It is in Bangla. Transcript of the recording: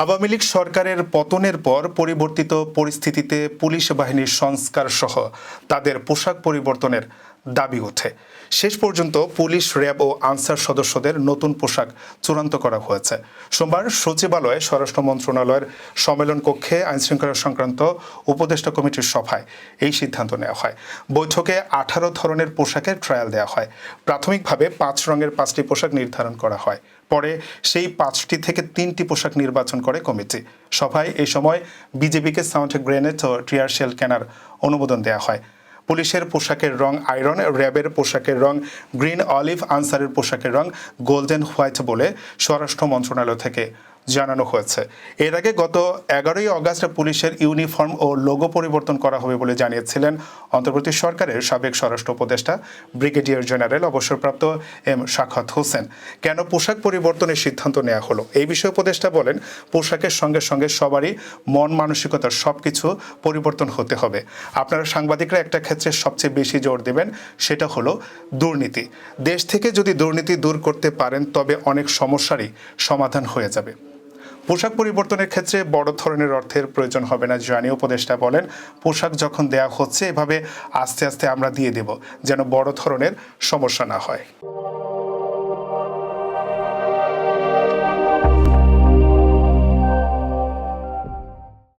আওয়ামী লীগ সরকারের পতনের পর পরিবর্তিত পরিস্থিতিতে পুলিশ বাহিনীর সংস্কার সহ তাদের পোশাক পরিবর্তনের দাবি ওঠে। শেষ পর্যন্ত পুলিশ, র্যাব ও আনসার সদস্যদের নতুন পোশাক চূড়ান্ত করা হয়েছে। সোমবার সচিবালয়ে স্বরাষ্ট্র মন্ত্রণালয়ের সম্মেলন কক্ষে আইনশৃঙ্খলা সংক্রান্ত উপদেষ্টা কমিটির সভায় এই সিদ্ধান্ত নেওয়া হয়। বৈঠকে আঠারো ধরনের পোশাকের ট্রায়াল দেওয়া হয়। প্রাথমিকভাবে পাঁচ রঙের পাঁচটি পোশাক নির্ধারণ করা হয়। পরে সেই পাঁচটি থেকে তিনটি পোশাক নির্বাচন করে কমিটি। সভায় এই সময় বিজেপিকে সাউন্ড গ্রেনেড ও টিয়ার শেল কেনার অনুমোদন দেওয়া হয়। পুলিশের পোশাকের রং আয়রন, র্যাবের পোশাকের রং গ্রিন অলিভ, আনসারের পোশাকের রং গোল্ডেন হোয়াইট বলে স্বরাষ্ট্র মন্ত্রণালয় থেকে। জানানো হয়েছে। এর আগে গত এগারোই অগাস্ট পুলিশের ইউনিফর্ম ও লোগো পরিবর্তন করা হবে বলে জানিয়েছিলেন অন্তর্বর্তী সরকারের সাবেক স্বরাষ্ট্র উপদেষ্টা, ব্রিগেডিয়ার জেনারেল, অবসরপ্রাপ্ত এম শাখাত হোসেন। কেন পোশাক পরিবর্তনের সিদ্ধান্ত নেওয়া হলো? এই বিষয়ে উপদেষ্টা বলেন, পোশাকের সঙ্গে সঙ্গে সবারই মন মানসিকতার সব কিছু পরিবর্তন হতে হবে। আপনারা সাংবাদিকরা একটা ক্ষেত্রে সবচেয়ে বেশি জোর দেবেন, সেটা হলো দুর্নীতি। দেশ থেকে যদি দুর্নীতি দূর করতে পারেন, তবে অনেক সমস্যারই সমাধান হয়ে যাবে। পোশাক পরিবর্তনের ক্ষেত্রে বড় ধরনের অর্থের প্রয়োজন হবে না জানি উপদেষ্টা বলেন। পোশাক যখন দেয়া হচ্ছে, এভাবে আস্তে আস্তে আমরা দিয়ে দেব, যেন বড় ধরনের সমস্যা না হয়।